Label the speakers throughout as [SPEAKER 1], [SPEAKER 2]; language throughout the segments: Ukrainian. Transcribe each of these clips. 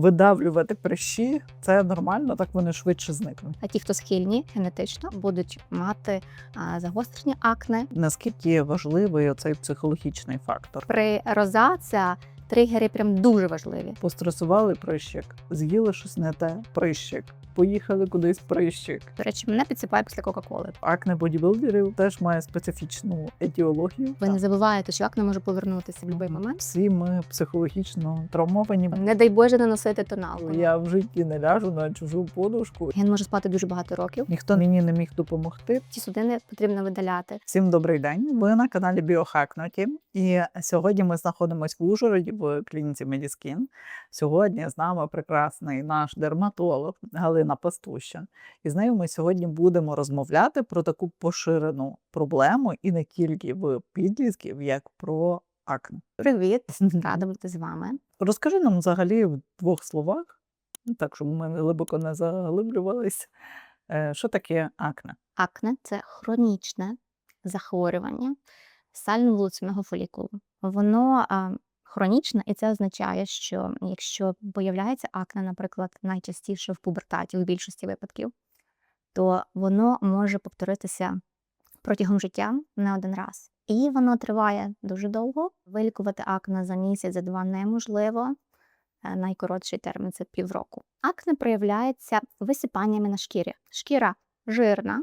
[SPEAKER 1] видавлювати прищі це нормально, так вони швидше зникнуть.
[SPEAKER 2] А ті, хто схильні генетично, будуть мати а, загострення акне.
[SPEAKER 1] Наскільки важливий оцей психологічний фактор?
[SPEAKER 2] При розація тригери прям дуже важливі.
[SPEAKER 1] Постресували прищик, з'їли щось не те, прищик, поїхали кудись прищик.
[SPEAKER 2] До речі, мене підсипає після Кока-Коли.
[SPEAKER 1] Акне бодібілдерів теж має специфічну етіологію.
[SPEAKER 2] Ви не забуваєте, що акне може повернутися в будь-який момент.
[SPEAKER 1] Всі ми психологічно травмовані.
[SPEAKER 2] Не дай Боже не носити тоналку.
[SPEAKER 1] Я в житті не ляжу на чужу подушку.
[SPEAKER 2] Ген може спати дуже багато років.
[SPEAKER 1] Ніхто мені не міг допомогти.
[SPEAKER 2] Ці судини потрібно видаляти.
[SPEAKER 1] Всім добрий день. Ви на каналі Біохакноті. І сьогодні ми знаходимося в Ужгороді в клініці Медіскін. Сьогодні з нами прекрасний наш дерматолог Галина Пастуща. І з нею ми сьогодні будемо розмовляти про таку поширену проблему і не тільки в підлітків, як про акне.
[SPEAKER 2] Привіт, рада бути з вами.
[SPEAKER 1] Розкажи нам взагалі в двох словах, ну, так щоб ми глибоко не заглиблювалися, е, що таке акне.
[SPEAKER 2] Акне це хронічне захворювання сально-вулицевого фолікулу. Воно а, хронічне, і це означає, що якщо появляється акне, наприклад, найчастіше в пубертаті, у більшості випадків, то воно може повторитися протягом життя не один раз. І воно триває дуже довго. Вилікувати акне за місяць, за два неможливо. Е, Найкоротший термін це півроку. Акне проявляється висипаннями на шкірі. Шкіра жирна,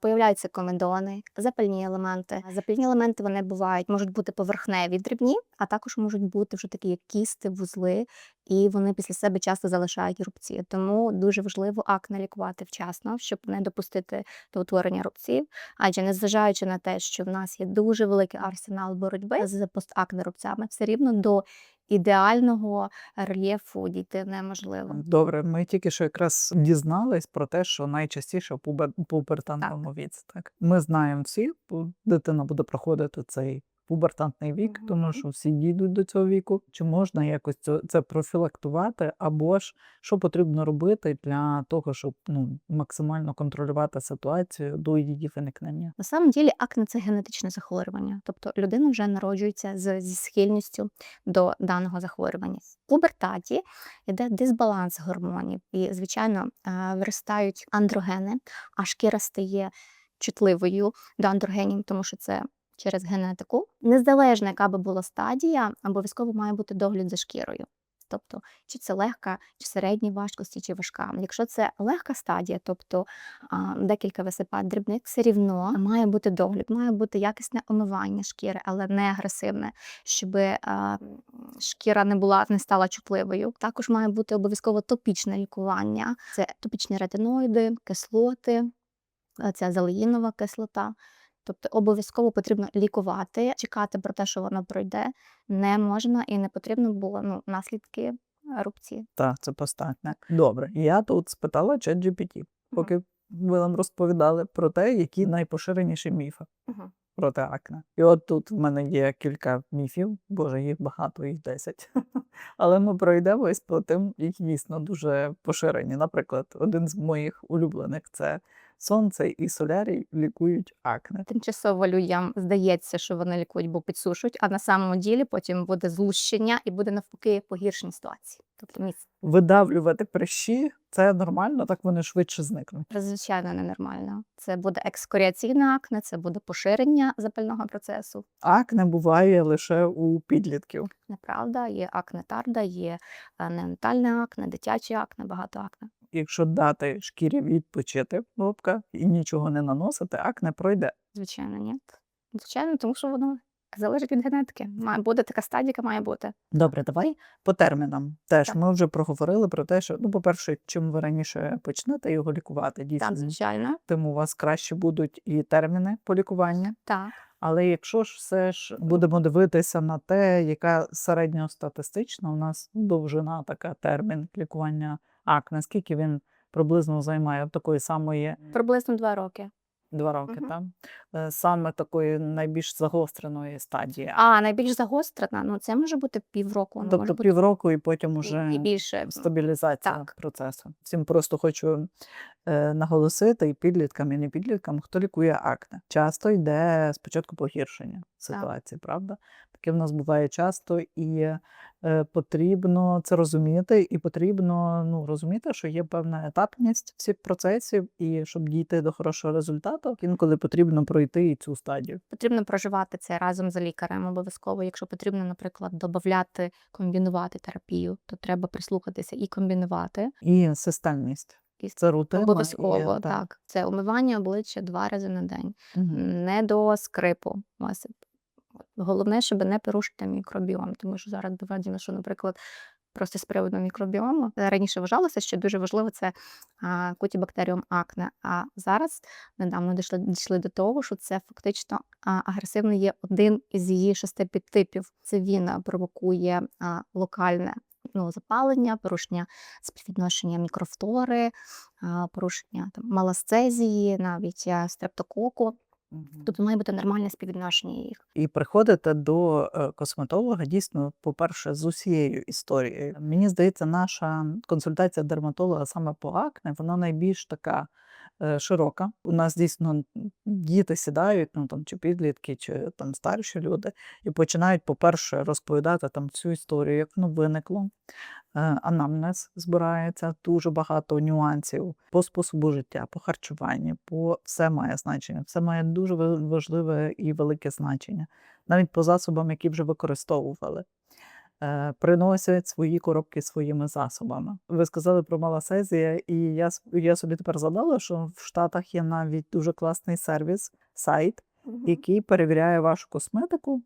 [SPEAKER 2] появляються комедони, запальні елементи. Запальні елементи вони бувають, можуть бути поверхневі, дрібні, а також можуть бути вже такі як кісти, вузли, і вони після себе часто залишають рубці. Тому дуже важливо акне лікувати вчасно, щоб не допустити до утворення рубців. Адже незважаючи на те, що в нас є дуже великий арсенал боротьби з постакне рубцями, все рівно до ідеального рельєфу дійти неможливо.
[SPEAKER 1] Добре, ми тільки що якраз дізнались про те, що найчастіше в пубер- пубертантному віці. Так ми знаємо всі, дитина буде проходити цей пубертантний вік, тому що всі дійдуть до цього віку. Чи можна якось це, це профілактувати, або ж що потрібно робити для того, щоб ну максимально контролювати ситуацію до її виникнення?
[SPEAKER 2] На самом ділі акне це генетичне захворювання, тобто людина вже народжується з, зі схильністю до даного захворювання. В пубертаті йде дисбаланс гормонів, і, звичайно, е, виростають андрогени, а шкіра стає чутливою до андрогенів, тому що це через генетику. Незалежно, яка би була стадія, обов'язково має бути догляд за шкірою. Тобто, чи це легка, чи середньої важкості, чи важка. Якщо це легка стадія, тобто а, декілька висипань дрібних, все рівно має бути догляд, має бути якісне омивання шкіри, але не агресивне, щоб а, шкіра не була не стала чутливою. Також має бути обов'язково топічне лікування. Це топічні ретиноїди, кислоти, а, це залеїнова кислота. Тобто обов'язково потрібно лікувати, чекати про те, що воно пройде, не можна і не потрібно було ну, наслідки рубці.
[SPEAKER 1] Так, це постатне. Добре, я тут спитала ChatGPT, поки ви нам розповідали про те, які найпоширеніші міфи.
[SPEAKER 2] Мгм.
[SPEAKER 1] проти акне. І от тут в мене є кілька міфів, боже, їх багато, їх 10. Але ми пройдемось по тим, які дійсно дуже поширені. Наприклад, один з моїх улюблених це сонце і солярій лікують акне.
[SPEAKER 2] Тимчасово людям здається, що вони лікують, бо підсушують, а на самому ділі потім буде злущення і буде навпаки погіршення ситуації. Тобто міц
[SPEAKER 1] Видавлювати прищі це нормально, так вони швидше зникнуть.
[SPEAKER 2] звичайно ненормально. Це буде екскоріаційне акне, це буде поширення запального процесу.
[SPEAKER 1] Акне буває лише у підлітків.
[SPEAKER 2] Неправда, є акне тарда, є е, неонатальне акне, дитяче акне, багато акне.
[SPEAKER 1] Якщо дати шкірі відпочити лобка і нічого не наносити, акне пройде.
[SPEAKER 2] Звичайно, ні. Звичайно, тому що воно залежить від генетики. Має буде така стадіка, має бути.
[SPEAKER 1] Добре, давай по термінам. Теж
[SPEAKER 2] Так.
[SPEAKER 1] ми вже проговорили про те, що ну, по-перше, чим ви раніше почнете його лікувати, дійсно,
[SPEAKER 2] Так, звичайно.
[SPEAKER 1] тим у вас краще будуть і терміни по лікуванню.
[SPEAKER 2] Так.
[SPEAKER 1] Але якщо ж все ж будемо дивитися на те, яка середньостатистична у нас довжина така термін лікування акне, Наскільки він приблизно займає От такої самої
[SPEAKER 2] Приблизно два роки.
[SPEAKER 1] два роки,
[SPEAKER 2] угу.
[SPEAKER 1] там е, саме такої найбільш загостреної стадії?
[SPEAKER 2] А найбільш загострена, ну це може бути півроку, ну, може
[SPEAKER 1] Тобто
[SPEAKER 2] бути
[SPEAKER 1] півроку і потім уже
[SPEAKER 2] і більше.
[SPEAKER 1] стабілізація
[SPEAKER 2] Так.
[SPEAKER 1] процесу. Всім просто хочу е, наголосити і підліткам, і не підліткам, хто лікує акне. Часто йде спочатку погіршення ситуації, правда? Таке в нас буває часто, і е, потрібно це розуміти, і потрібно ну, розуміти, що є певна етапність всіх процесів, і щоб дійти до хорошого результату, інколи потрібно пройти і цю стадію.
[SPEAKER 2] Потрібно проживати це разом з лікарем обов'язково. Якщо потрібно, наприклад, додати, комбінувати терапію, то треба прислухатися і комбінувати.
[SPEAKER 1] І системність.
[SPEAKER 2] І
[SPEAKER 1] Це рутина.
[SPEAKER 2] Обов'язково,
[SPEAKER 1] і,
[SPEAKER 2] так. Це умивання обличчя два рази на день.
[SPEAKER 1] Мгм.
[SPEAKER 2] Не до скрипу. Головне, щоб не порушити мікробіом, тому що зараз доведено, що, наприклад, просто з приводу мікробіому раніше вважалося, що дуже важливо це кутібактеріум акне. А зараз недавно дійшли, дійшли до того, що це фактично агресивно є один із її шести підтипів. Це він провокує локальне ну, запалення, порушення співвідношення мікрофлори, а, порушення там, маласцезії, навіть стрептококу. Тобто має бути нормальне співвідношення їх.
[SPEAKER 1] І приходите до е, косметолога дійсно, по-перше, з усією історією. Мені здається, наша консультація дерматолога саме по акне, вона найбільш така широка. У нас дійсно діти сідають, ну там чи підлітки, чи там старші люди, і починають, по-перше, розповідати там всю історію, як воно виникло. Е, Анамнез збирається дуже багато нюансів по способу життя, по харчуванню, по все має значення. Все має дуже важливе і велике значення, навіть по засобам, які вже використовували. Е, Приносять свої коробки своїми засобами. Ви сказали про маласезія, і я, я собі тепер згадала, що в Штатах є навіть дуже класний сервіс, сайт, який перевіряє вашу косметику,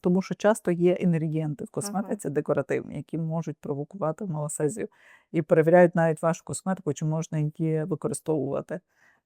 [SPEAKER 1] тому що часто є інгредієнти в косметиці декоративні, які можуть провокувати малосезію. І перевіряють навіть вашу косметику, чи можна її використовувати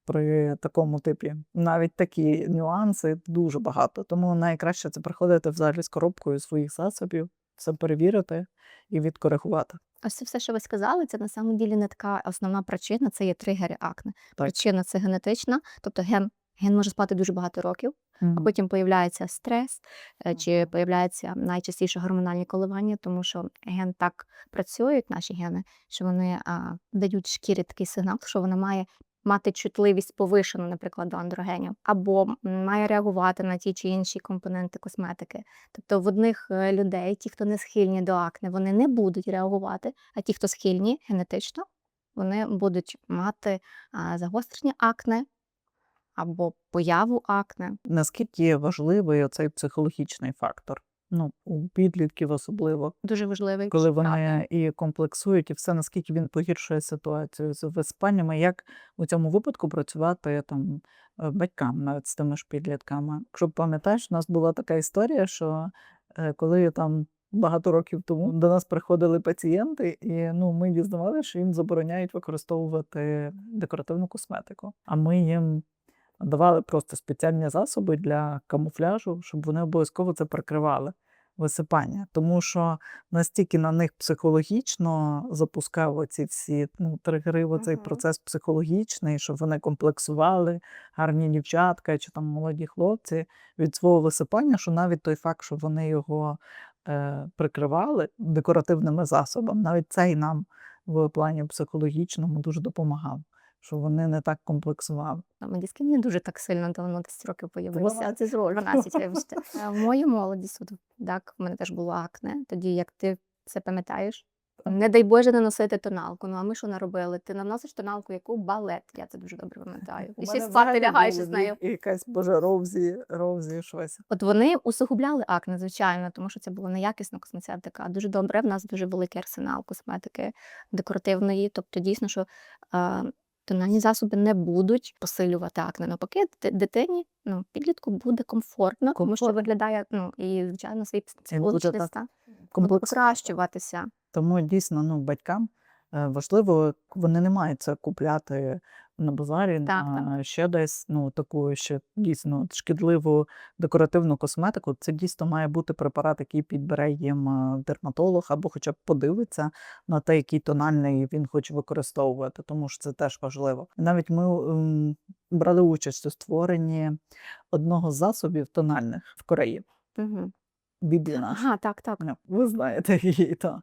[SPEAKER 1] при такому типі. Навіть такі нюанси дуже багато. Тому найкраще це приходити взагалі з коробкою своїх засобів, все перевірити і відкоригувати.
[SPEAKER 2] Ось це все, що ви сказали, це на самом ділі не така основна причина, це є тригери акне.
[SPEAKER 1] Так.
[SPEAKER 2] Причина це генетична, тобто ген, ген може спати дуже багато років, а потім появляється стрес, е, чи
[SPEAKER 1] Мгм.
[SPEAKER 2] появляється найчастіше гормональні коливання, тому що ген так працюють, наші гени, що вони а, дають шкірі такий сигнал, що вона має мати чутливість повишену, наприклад, до андрогенів, або має реагувати на ті чи інші компоненти косметики. Тобто в одних е, людей, ті, хто не схильні до акне, вони не будуть реагувати, а ті, хто схильні генетично, вони будуть мати загострення акне або появу акне.
[SPEAKER 1] Наскільки важливий оцей психологічний фактор? Ну, у підлітків особливо,
[SPEAKER 2] Дуже важливий.
[SPEAKER 1] коли вони і комплексують, і все, наскільки він погіршує ситуацію з виспаннями, як у цьому випадку працювати там е, батькам навіть з тими ж підлітками. Якщо пам'ятаєш, у нас була така історія, що е, коли там багато років тому до нас приходили пацієнти, і ну, ми дізнавалися, що їм забороняють використовувати декоративну косметику. А ми їм давали просто спеціальні засоби для камуфляжу, щоб вони обов'язково це прикривали висипання, тому що настільки на них психологічно запускав оці всі ну, тригери, оцей
[SPEAKER 2] Мгм.
[SPEAKER 1] процес психологічний, щоб вони комплексували, гарні дівчатка чи там молоді хлопці від свого висипання, що навіть той факт, що вони його е, прикривали декоративними засобами, навіть цей нам в плані психологічному дуже допомагав, що вони не так комплексували.
[SPEAKER 2] Медіски не дуже так сильно давно 10 років появився.
[SPEAKER 1] 12.
[SPEAKER 2] Це з 12, вибачте. Е, В мою молодість, от, так, в мене теж було акне. Тоді як ти це пам'ятаєш? Не дай Боже не носити тоналку. Ну а ми що наробили? Ти наносиш тоналку, яку балет. Я це дуже добре пам'ятаю. І ще спати лягаєш із нею.
[SPEAKER 1] Якась боже Роузі, Роузі щось.
[SPEAKER 2] От вони усугубляли акне, звичайно, тому що це була неякісна косметика. А Дуже добре. В нас дуже великий арсенал косметики декоративної. Тобто, дійсно, що е, тональні засоби не будуть посилювати акне. Навпаки, дитині, ну, підлітку буде комфортно, тому що виглядає, ну, і, звичайно, свій
[SPEAKER 1] буде
[SPEAKER 2] психологічний стан буде покращуватися.
[SPEAKER 1] Тому дійсно ну, батькам важливо, вони не мають це купляти на базарі,
[SPEAKER 2] Так,
[SPEAKER 1] на ще десь ну, таку ще дійсно шкідливу декоративну косметику. Це дійсно має бути препарат, який підбере їм е, дерматолог, або хоча б подивиться на те, який тональний він хоче використовувати, тому що це теж важливо. Навіть ми ем, брали участь у створенні одного з засобів тональних в Кореї.
[SPEAKER 2] Мгм.
[SPEAKER 1] Бібі наш.
[SPEAKER 2] Ага, так, так.
[SPEAKER 1] Ну, ви знаєте її, та.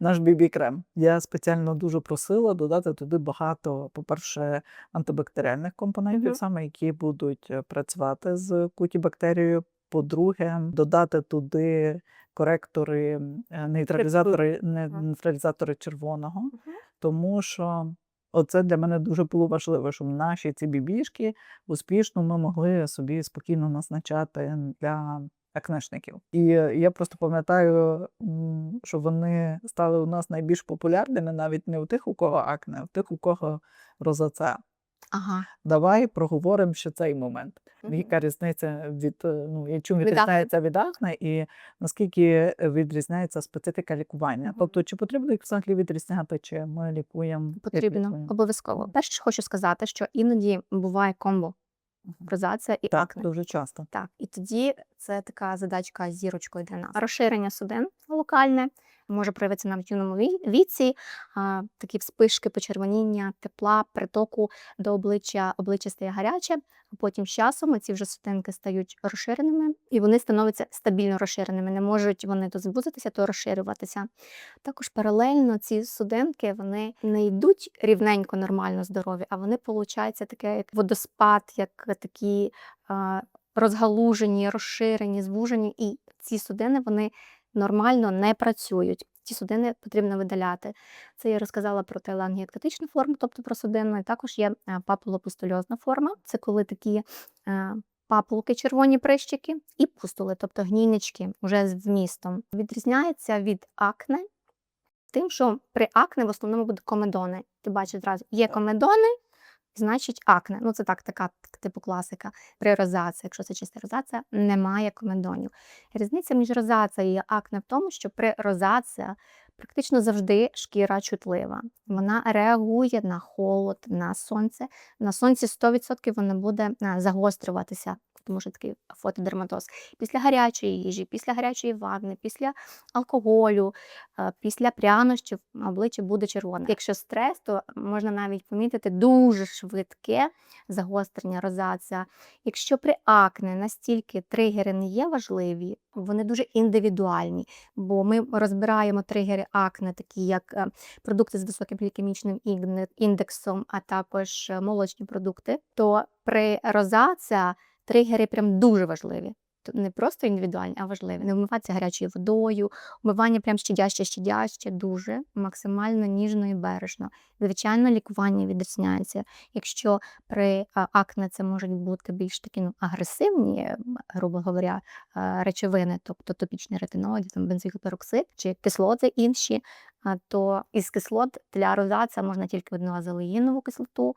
[SPEAKER 1] наш бібі-крем. Я спеціально дуже просила додати туди багато, по-перше, антибактеріальних компонентів,
[SPEAKER 2] Мгм.
[SPEAKER 1] саме які будуть е, працювати з куті-бактерією. По-друге, додати туди коректори, е, нейтралізатори, нейтралізатори червоного,
[SPEAKER 2] Мгм.
[SPEAKER 1] тому що оце для мене дуже було важливо, щоб наші ці бібішки успішно ми могли собі спокійно назначати для акнешників. І е, я просто пам'ятаю, що вони стали у нас найбільш популярними навіть не у тих, у кого акне, а у тих, у кого розоцеа.
[SPEAKER 2] Ага.
[SPEAKER 1] Давай проговоримо ще цей момент.
[SPEAKER 2] Мгм.
[SPEAKER 1] Яка різниця від е, ну чим відрізняється від акне, і наскільки відрізняється специфіка лікування?
[SPEAKER 2] Мгм.
[SPEAKER 1] Тобто, чи потрібно їх взагалі відрізняти, чи ми лікуємо
[SPEAKER 2] Потрібно обов'язково. Перше, хочу сказати, що іноді буває комбо. Розація і
[SPEAKER 1] Так,
[SPEAKER 2] акне.
[SPEAKER 1] дуже часто.
[SPEAKER 2] Так, і тоді це така задачка з зірочкою для нас. Розширення судин локальне може проявитися навіть в юному віці, такі вспишки почервоніння, тепла, притоку до обличчя, обличчя стає гаряче, потім з часом ці вже судинки стають розширеними, і вони становляться стабільно розширеними. Не можуть вони то звузитися, то розширюватися. Також паралельно ці судинки вони не йдуть рівненько, нормально здорові, а вони, виходить, таке як водоспад, як такі розгалужені, розширені, звужені, і ці судини вони нормально не працюють. Ці судини потрібно видаляти. Це я розказала про тейлангіектатичну форму, тобто про судинну, і також є е, папулопустульозна форма. Це коли такі е, папулки, червоні прищики, і пустули, тобто гнійнички вже з вмістом. Відрізняється від акне тим, що при акне в основному будуть комедони. Ти бачиш зразу, є комедони, значить акне. Ну, це так, така типу класика. При розаці, якщо це чиста розація, немає комедонів. Різниця між розацією і акне в тому, що при розація практично завжди шкіра чутлива. Вона реагує на холод, на сонце. На сонці 100% вона буде е, загострюватися. Тому що такий фотодерматоз. Після гарячої їжі, після гарячої ванни, після алкоголю, е, після прянощів обличчя буде червоне. Якщо стрес, то можна навіть помітити дуже швидке загострення розація. Якщо при акне настільки тригери не є важливі, вони дуже індивідуальні, бо ми розбираємо тригери акне, такі як е, продукти з високим глікемічним індексом, а також е, молочні продукти, то при розація тригери прям дуже важливі. Не просто індивідуальні, а важливі. Не вмиватися гарячою водою, вмивання прям щадяще, щадяще, дуже максимально ніжно і бережно. Звичайно, лікування відрізняється. Якщо при акне це можуть бути більш такі ну, агресивні, грубо говоря, е, речовини, тобто топічний ретиноїд, там бензоїлпероксид чи кислоти інші, то із кислот для розація можна тільки одну азелеїнову кислоту.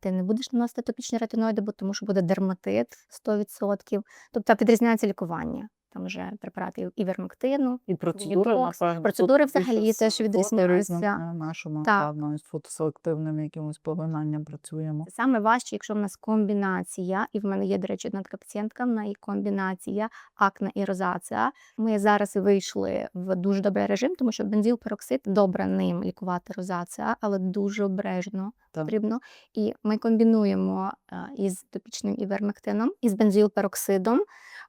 [SPEAKER 2] Ти не будеш наносити топічні ретиноїди, бо тому що буде дерматит 100%. Тобто відрізняється лікування. Там вже препарати івермектину,
[SPEAKER 1] І процедури,
[SPEAKER 2] Ботокс.
[SPEAKER 1] напевно,
[SPEAKER 2] Процедури
[SPEAKER 1] тут більше
[SPEAKER 2] взагалі
[SPEAKER 1] з
[SPEAKER 2] теж відрізняються.
[SPEAKER 1] фоторизмом, е, нашому,
[SPEAKER 2] Так.
[SPEAKER 1] певно, з фотоселективним якимось поглинанням працюємо.
[SPEAKER 2] Саме важче, якщо в нас комбінація, і в мене є, до речі, одна така пацієнтка, в неї комбінація акне і розація. Ми зараз вийшли в дуже добрий режим, тому що бензилпероксид добре ним лікувати розація, але дуже обережно
[SPEAKER 1] Так.
[SPEAKER 2] потрібно. І ми комбінуємо е, із топічним івермектином, із бензилпероксидом,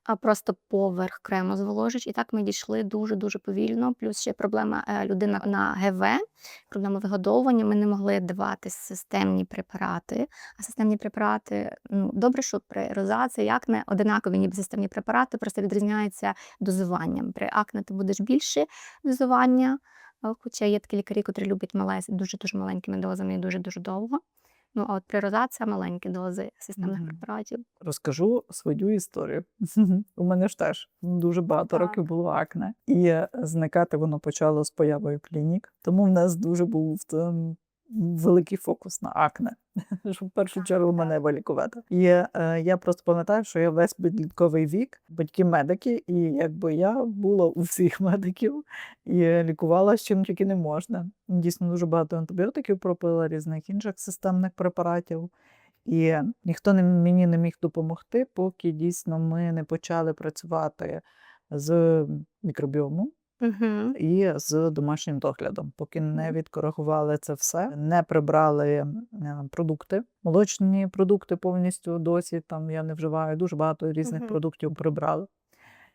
[SPEAKER 2] а просто поверх крему зволожиш. І так ми дійшли дуже дуже повільно. Плюс ще проблема е, людина на ГВ, проблема вигодовування. Ми не могли давати системні препарати. А системні препарати ну добре, що при розації акне одинакові, ніби системні препарати, просто відрізняються дозуванням. При акне ти будеш більше дозування. Хоча є такі лікарі, котрі люблять мале дуже дуже маленькими дозами і дуже дуже довго. Ну а от природа це маленькі дози системних
[SPEAKER 1] Мгм.
[SPEAKER 2] препаратів.
[SPEAKER 1] Розкажу свою історію. У мене ж теж дуже багато
[SPEAKER 2] Так.
[SPEAKER 1] років було акне, і зникати воно почало з появою клінік. Тому в нас дуже був ем, великий фокус на акне, щоб в першу чергу мене вилікувати. І е, я просто пам'ятаю, що я весь підлітковий вік, батьки медики, і якби я була у всіх медиків і лікувала з чим тільки не можна. Дійсно, дуже багато антибіотиків пропила, різних інших системних препаратів. І ніхто не, мені не міг допомогти, поки дійсно ми не почали працювати з мікробіомом,
[SPEAKER 2] Угу.
[SPEAKER 1] і з домашнім доглядом. Поки не відкоригували це все, не прибрали е, продукти, молочні продукти повністю досі. Там я не вживаю дуже багато різних
[SPEAKER 2] Мгм.
[SPEAKER 1] продуктів прибрали.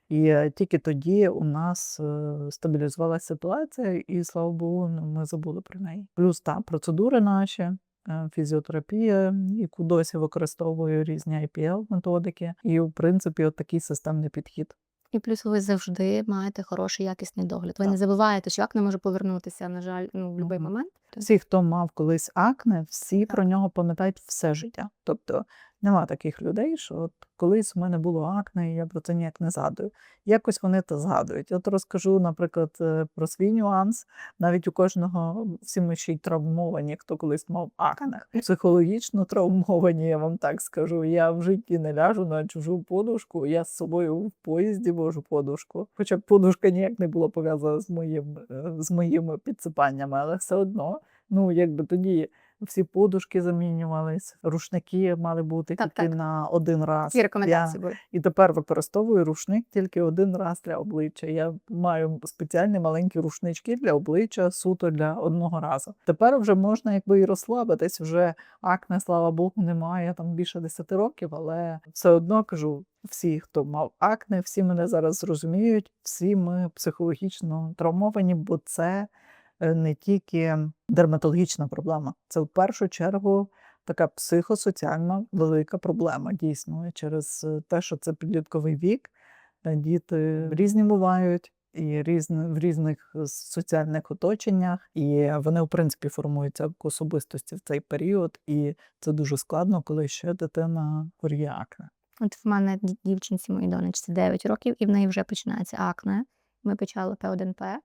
[SPEAKER 1] І е, тільки тоді у нас е, стабілізувалася ситуація, і слава Богу, ну, ми забули про неї. Плюс та процедури наші. е, Фізіотерапія, яку досі використовую різні IPL методики, і в принципі, от такий системний підхід.
[SPEAKER 2] І плюс ви завжди маєте хороший якісний догляд. Ви
[SPEAKER 1] Так.
[SPEAKER 2] не забуваєте, що акне може повернутися, на жаль, ну, в будь-який момент.
[SPEAKER 1] Всі, хто мав колись акне, всі
[SPEAKER 2] Так.
[SPEAKER 1] про нього пам'ятають все життя. Тобто нема таких людей, що от колись у мене було акне, і я про це ніяк не згадую. Якось вони це згадують. От розкажу, наприклад, е, про свій нюанс. Навіть у кожного всі ми ще й травмовані, хто колись мав акне. Психологічно травмовані, я вам так скажу. Я в житті не ляжу на чужу подушку. Я з собою в поїзді вожу подушку. Хоча подушка ніяк не була пов'язана з моїм е, з моїми підсипаннями, але все одно, ну якби тоді всі подушки замінювались, рушники мали бути
[SPEAKER 2] Так,
[SPEAKER 1] тільки
[SPEAKER 2] так.
[SPEAKER 1] на один раз. Я
[SPEAKER 2] рекомендації були.
[SPEAKER 1] і тепер використовую рушник тільки один раз для обличчя. Я маю спеціальні маленькі рушнички для обличчя суто для одного разу. Тепер вже можна якби і розслабитись. Вже акне, слава Богу, немає там більше 10 років, але все одно кажу. Всі, хто мав акне, всі мене зараз зрозуміють, всі ми психологічно травмовані, бо це не тільки дерматологічна проблема, це в першу чергу така психосоціальна велика проблема дійсно через е, те, що це підлітковий вік. е, Діти різні бувають і різні, в різних е, соціальних оточеннях, і вони, в принципі, формуються як особистості в цей період, і це дуже складно, коли ще дитина хворіє акне.
[SPEAKER 2] От в мене дівчинці моїй донечці 9 років, і в неї вже починається акне. Ми почали П1П,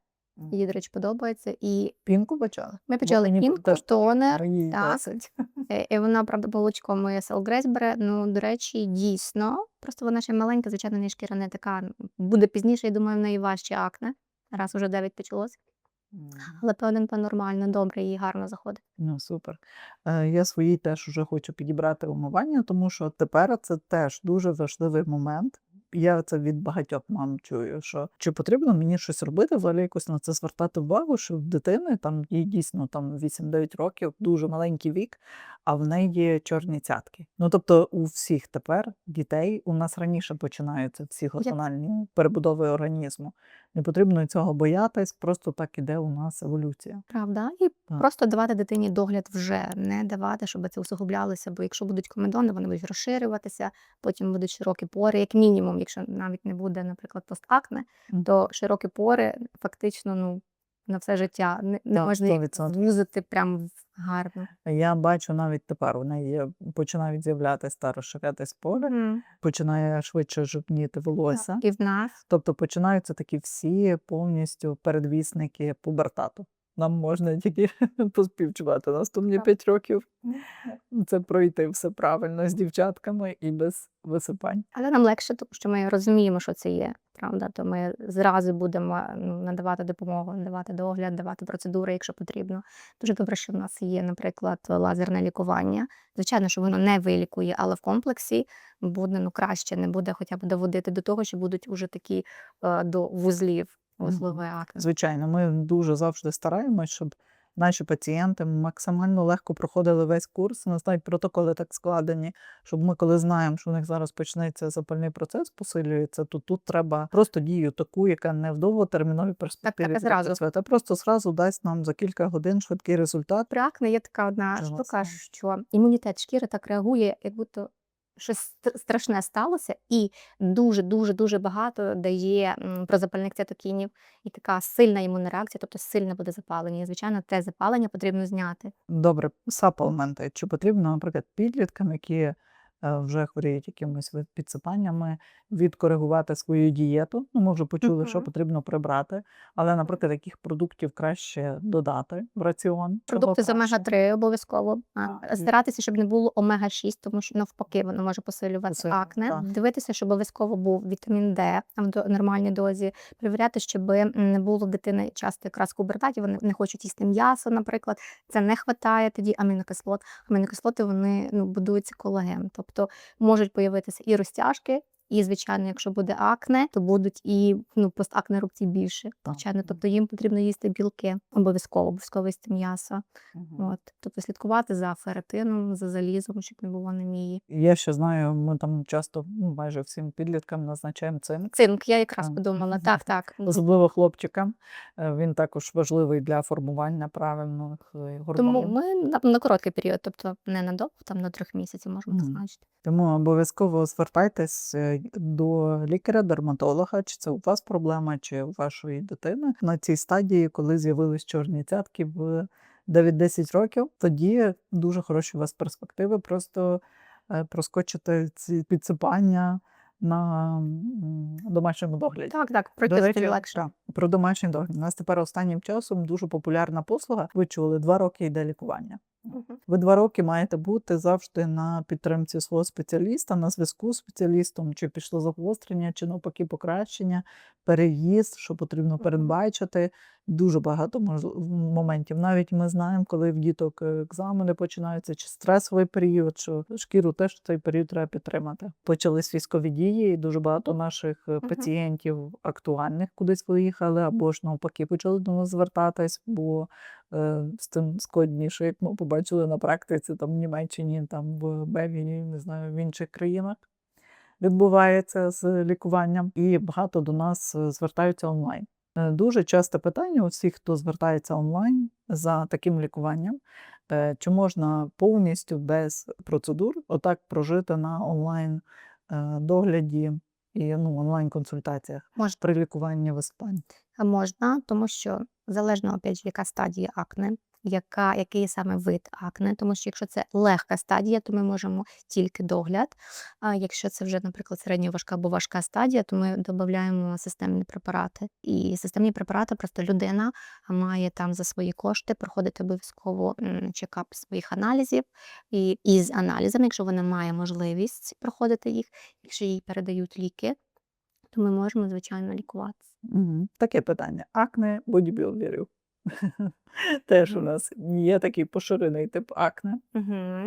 [SPEAKER 2] їй, до речі, подобається. І
[SPEAKER 1] Пінку почали?
[SPEAKER 2] ми почали
[SPEAKER 1] мені
[SPEAKER 2] пінку,
[SPEAKER 1] теж
[SPEAKER 2] тонер,
[SPEAKER 1] Мені
[SPEAKER 2] так.
[SPEAKER 1] досить.
[SPEAKER 2] Е, І вона, правда, молочком моє Селгрейс бере. Ну, до речі, дійсно. Просто вона ще маленька, звичайно, в неї шкіра не така. Буде пізніше, я думаю, в неї важче акне. Раз уже 9 почалось.
[SPEAKER 1] М.
[SPEAKER 2] Але П1П нормально, добре, їй гарно заходить.
[SPEAKER 1] Ну, супер. Е, Я своїй теж вже хочу підібрати умивання, тому що тепер це теж дуже важливий момент. Я це від багатьох мам чую, що чи потрібно мені щось робити, взагалі якось на це звертати увагу, що в дитини там їй дійсно там 8-9 років, дуже маленький вік, а в неї є чорні цятки. Ну тобто у всіх тепер дітей у нас раніше починаються всі гормональні перебудови організму. Не потрібно цього боятись, просто так іде у нас еволюція.
[SPEAKER 2] Правда? І
[SPEAKER 1] Так.
[SPEAKER 2] просто давати дитині догляд вже, не давати, щоб це усугублялося, бо якщо будуть комедони, вони будуть розширюватися, потім будуть широкі пори, як мінімум, якщо навіть не буде, наприклад, постакне,
[SPEAKER 1] Мгм.
[SPEAKER 2] то широкі пори фактично ну, на все життя не, не
[SPEAKER 1] Так,
[SPEAKER 2] можна їх
[SPEAKER 1] 100%.
[SPEAKER 2] звузити прям гарно.
[SPEAKER 1] Я бачу навіть тепер у неї починають з'являтися та розширятись поле,
[SPEAKER 2] Мгм.
[SPEAKER 1] починає швидше жовтніти волосся.
[SPEAKER 2] Так, І в нас
[SPEAKER 1] Тобто починаються такі всі повністю передвісники пубертату. Нам можна тільки поспівчувати наступні. 5 років. Це пройти все правильно з дівчатками і без висипань.
[SPEAKER 2] Але нам легше, тому що ми розуміємо, що це є. Правда, то ми зразу будемо ну, надавати допомогу, надавати догляд, давати процедури, якщо потрібно. Дуже добре, що в нас є, наприклад, лазерне лікування. Звичайно, що воно не вилікує, але в комплексі буде ну краще, не буде хоча б доводити до того, що будуть уже такі е, до вузлів Вузлове.
[SPEAKER 1] Звичайно, ми дуже завжди стараємось, щоб наші пацієнти максимально легко проходили весь курс. У нас навіть протоколи так складені, щоб ми, коли знаємо, що у них зараз почнеться запальний процес, посилюється, то тут треба просто дію таку, яка не в довготерміновій перспективі
[SPEAKER 2] а зразу.
[SPEAKER 1] працює, а просто зразу дасть нам за кілька годин швидкий результат.
[SPEAKER 2] При є така одна штука, що імунітет шкіри так реагує, як будто щось страшне сталося, і дуже дуже багато дає м, прозапальних цитокінів, і така сильна імунна реакція, тобто сильне буде запалення. І звичайно, те запалення потрібно зняти.
[SPEAKER 1] Добре, саплменти. Чи потрібно, наприклад, підліткам, які вже хворіють якимись підсипаннями, відкоригувати свою дієту? Ну, ми вже почули, що потрібно прибрати, але, наприклад, яких продуктів краще додати в раціон?
[SPEAKER 2] Продукти з омега-3 обов'язково. А, Старатися, щоб не було омега-6, тому що навпаки воно може посилювати
[SPEAKER 1] Посилювати,
[SPEAKER 2] акне.
[SPEAKER 1] так.
[SPEAKER 2] Дивитися, щоб обов'язково був вітамін Д в нормальній дозі. Перевіряти, щоб не було дитини часто якраз кубертаті, вони не хочуть їсти м'ясо, наприклад. Це не вистачає тоді амінокислот. Амінокислоти вони ну, будуються колаген. Тобто можуть появитися і розтяжки, І, звичайно, якщо буде акне, то будуть і ну, постакне рубці більше. Звичайно, тобто їм потрібно їсти білки обов'язково, обов'язково їсти м'ясо. От. Тобто слідкувати за феретином, за залізом, щоб не було анемії.
[SPEAKER 1] Я ще знаю, ми там часто ну, майже всім підліткам назначаємо цинк.
[SPEAKER 2] Цинк, я якраз
[SPEAKER 1] Так.
[SPEAKER 2] подумала. Так, так.
[SPEAKER 1] Особливо хлопчикам. Е, Він також важливий для формування правильних е,
[SPEAKER 2] Тому ми на, на короткий період, тобто не на довго, там на трьох місяців можемо назначити.
[SPEAKER 1] Тому обов'язково звертайтесь е, до лікаря-дерматолога, чи це у вас проблема, чи у вашої дитини на цій стадії, коли з'явились чорні цятки в 9-10 років. Тоді дуже хороші у вас перспективи. Просто е, проскочити ці підсипання на домашньому догляді.
[SPEAKER 2] Так, так,
[SPEAKER 1] До
[SPEAKER 2] пройти
[SPEAKER 1] речі,
[SPEAKER 2] легше.
[SPEAKER 1] так, про домашній догляд. У нас тепер останнім часом дуже популярна послуга. Ви чули, два роки йде лікування. Ви два роки маєте бути завжди на підтримці свого спеціаліста, на зв'язку з спеціалістом, чи пішло загострення, чи навпаки покращення, переїзд, що потрібно передбачити. Дуже багато моментів. Навіть ми знаємо, коли в діток е, екзамени починаються, чи стресовий період, що шкіру теж цей період треба підтримати. Почались військові дії, і дуже багато наших е, пацієнтів актуальних кудись виїхали, або ж навпаки почали до нас звертатись, бо е, з тим складніше, як ми побачили на практиці, там в Німеччині, там в Бельгії, не знаю, в інших країнах відбувається з лікуванням, і багато до нас звертаються онлайн. Е, Дуже часто питання у всіх, хто звертається онлайн за таким лікуванням, е, чи можна повністю без процедур отак прожити на онлайн е, догляді і ну, онлайн консультаціях
[SPEAKER 2] Можна.
[SPEAKER 1] при лікуванні висипань.
[SPEAKER 2] Іспанії? Можна, тому що залежно опять яка стадія акне, яка, який саме вид акне, тому що якщо це легка стадія, то ми можемо тільки догляд. А якщо це вже, наприклад, середньоважка або важка стадія, то ми додаємо системні препарати. І системні препарати просто людина має там за свої кошти проходити обов'язково чекап своїх аналізів. І із аналізами, якщо вона має можливість проходити їх, якщо їй передають ліки, то ми можемо, звичайно, лікуватися.
[SPEAKER 1] Мгм. Таке питання: акне бодібілдерів. Теж у нас є такий поширений тип акне.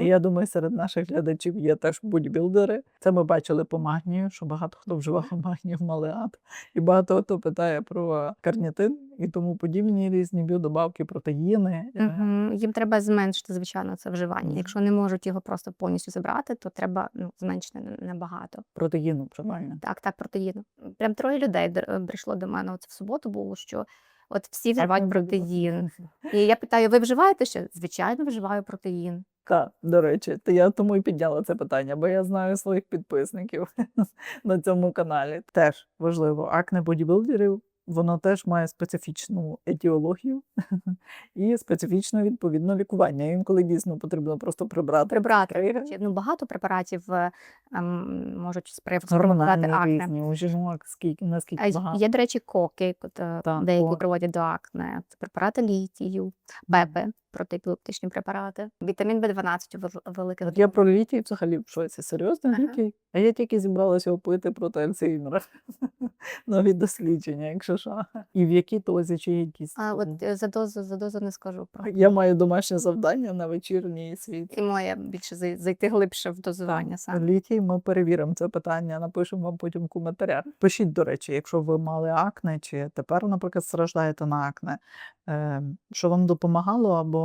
[SPEAKER 1] І я думаю, серед наших глядачів є теж бодібілдери. Це ми бачили по магнію, що багато хто вживав магнію малеат. І багато хто питає про карнітин і тому подібні різні біодобавки, протеїни.
[SPEAKER 2] Мгм. Їм треба зменшити, звичайно, це вживання. Якщо не можуть його просто повністю забрати, то треба ну, зменшити на- набагато.
[SPEAKER 1] Протеїну, правильно.
[SPEAKER 2] Так, так, протеїну. Прям троє людей е, прийшло до мене от в суботу було, що от всі вживають протеїн. І я питаю: ви вживаєте ще? Звичайно, вживаю протеїн.
[SPEAKER 1] Так, до речі, то я тому і підняла це питання, бо я знаю своїх підписників на цьому каналі. Теж важливо, акне бодібілдерів, воно теж має специфічну етіологію і специфічне відповідно лікування. Інколи дійсно потрібно просто прибрати.
[SPEAKER 2] Прибрати. Чи, Ну, багато препаратів е, ем, можуть спровокувати акне.
[SPEAKER 1] різні, жінок скільки, наскільки багато.
[SPEAKER 2] є, до речі, коки, деякі
[SPEAKER 1] проводять
[SPEAKER 2] приводять до акне, це препарати літію, бепи, протиепілептичні препарати, вітамін В12 вел- великих
[SPEAKER 1] я про літій взагалі в шоці. Серйозно
[SPEAKER 2] Ага.
[SPEAKER 1] літій? А я тільки зібралася опити проти Альцгеймера. Нові дослідження, якщо що. І в якій дозі чи якісь.
[SPEAKER 2] А от е, за дозу, за дозу не скажу про.
[SPEAKER 1] Я маю домашнє завдання на вечірній світ.
[SPEAKER 2] І моє більше зайти глибше в дозування саме.
[SPEAKER 1] Літій ми перевіримо це питання, напишемо вам потім в коментарях. Пишіть, до речі, якщо ви мали акне, чи тепер, наприклад, страждаєте на акне, е, що вам допомагало, або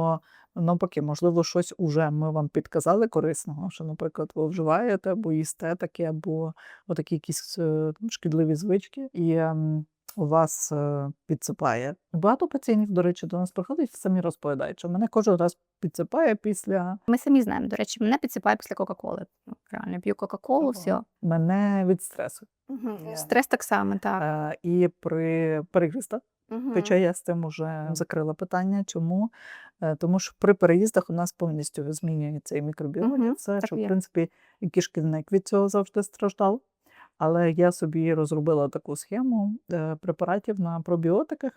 [SPEAKER 1] навпаки, можливо, щось уже ми вам підказали корисного, що, наприклад, ви вживаєте або їсте таке, або отакі якісь е, шкідливі звички, і ем, у вас е, підсипає. Багато пацієнтів, до речі, до нас приходять, самі розповідають, що мене кожен раз підсипає після
[SPEAKER 2] Ми самі знаємо. До речі, мене підсипає після Кока-Коли. Ну, Реально п'ю Кока-Колу, все.
[SPEAKER 1] мене від стресу. Є.
[SPEAKER 2] Стрес так само, так.
[SPEAKER 1] Е, і при переїздах,
[SPEAKER 2] Мгм.
[SPEAKER 1] хоча я з цим вже закрила питання. Чому? Е, Тому що при переїздах у нас повністю змінюється і мікробіологія,
[SPEAKER 2] угу.
[SPEAKER 1] Все,
[SPEAKER 2] так
[SPEAKER 1] що
[SPEAKER 2] є.
[SPEAKER 1] в принципі і кишківник від цього завжди страждав. Але я собі розробила таку схему е, препаратів на пробіотиках,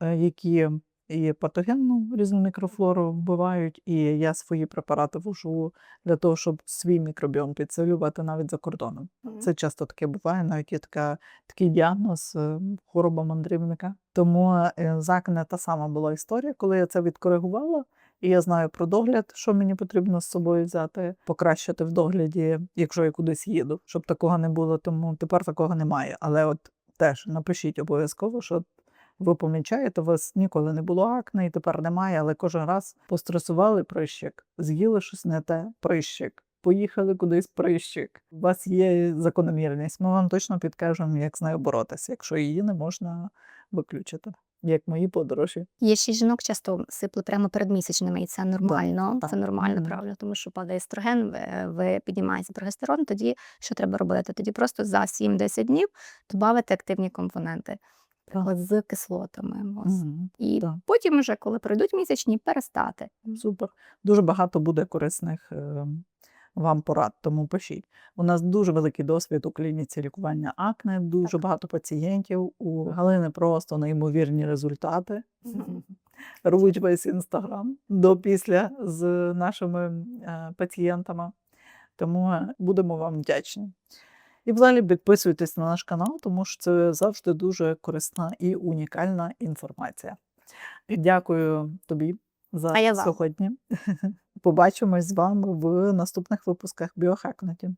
[SPEAKER 1] е, які і патогенну різну мікрофлору вбивають, і я свої препарати вожу для того, щоб свій мікробіом підсилювати навіть за кордоном.
[SPEAKER 2] Мгм.
[SPEAKER 1] Це часто таке буває, навіть є така, такий діагноз е, хвороба мандрівника. Тому е, з акне та сама була історія. Коли я це відкоригувала, І я знаю про догляд, що мені потрібно з собою взяти, покращити в догляді, якщо я кудись їду, щоб такого не було. Тому тепер такого немає. Але от теж напишіть обов'язково, що ви помічаєте, у вас ніколи не було акне, і тепер немає, але кожен раз постресували прищик, з'їли щось не те, прищик. Поїхали кудись прищик. У вас є закономірність. Ми вам точно підкажемо, як з нею боротися, якщо її не можна виключити, як мої подорожі.
[SPEAKER 2] Є ще жінок часто сипле прямо перед місячними, і це нормально.
[SPEAKER 1] так.
[SPEAKER 2] Це нормально, правильно, тому що падає естроген, ви, ви піднімається прогестерон. Тоді що треба робити? Тоді просто за 7-10 днів додати активні компоненти
[SPEAKER 1] Так.
[SPEAKER 2] з кислотами. Ось.
[SPEAKER 1] Мгм.
[SPEAKER 2] І
[SPEAKER 1] так.
[SPEAKER 2] потім, вже, коли пройдуть місячні, перестати.
[SPEAKER 1] Супер. Дуже багато буде корисних е, вам порад, тому пишіть. У нас дуже великий досвід у клініці лікування акне, дуже багато пацієнтів. У Галини просто неймовірні результати. Рвуть весь інстаграм до після з нашими е, пацієнтами. Тому е, будемо вам вдячні. І взагалі підписуйтесь на наш канал, тому що це завжди дуже корисна і унікальна інформація. Дякую тобі за
[SPEAKER 2] А я
[SPEAKER 1] сьогодні. Побачимось з вами в наступних випусках Біохакнуті.